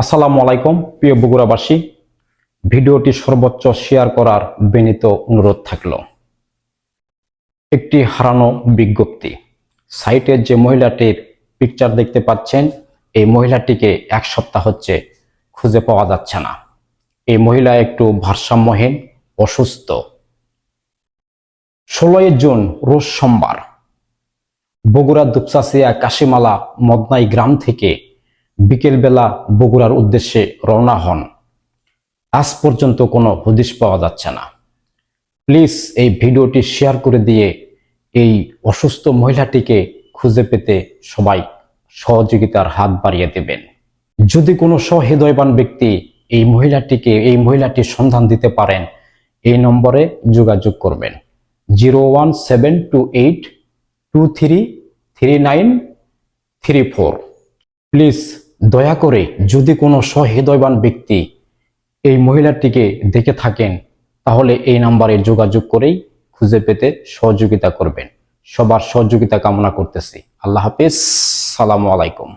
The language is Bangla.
আসসালামু আলাইকুম, প্রিয় বগুড়াবাসী। ভিডিওটি সর্বোচ্চ শেয়ার করার বিনীত অনুরোধ থাকল। একটি হারানো বিজ্ঞপ্তি। সাইটে যে মহিলাটির পিকচার দেখতে পাচ্ছেন, এই মহিলাটিকে এক সপ্তাহ হচ্ছে খুঁজে পাওয়া যাচ্ছে না। এই মহিলা একটু ভারসাম্যহীন, অসুস্থ। ষোলোই জুন, রোজ সোমবার, বগুড়া দুপচাচিয়া কাশিমালা মদনাই গ্রাম থেকে বিকেলবেলা বগুড়ার উদ্দেশ্যে রওনা হন। আজ পর্যন্ত কোনো হদিশ পাওয়া যাচ্ছে না। প্লিজ এই ভিডিওটি শেয়ার করে দিয়ে এই অসুস্থ মহিলাটিকে খুঁজে পেতে সবাই সহযোগিতার হাত বাড়িয়ে দেবেন। যদি কোনো সহৃদয়বান ব্যক্তি এই মহিলাটিকে, এই মহিলাটির সন্ধান দিতে পারেন, এই নম্বরে যোগাযোগ করবেন। Zero one seven two eight two three three nine three four. Please দয়া করে যদি কোনো সহৃদয়বান ব্যক্তি এই মহিলাটিকে দেখে থাকেন, তাহলে এই নাম্বারে যোগাযোগ করেই খুঁজে পেতে সহযোগিতা করবেন। সবার সহযোগিতা কামনা করতেছি। আল্লাহ হাফিজ। সালামু আলাইকুম।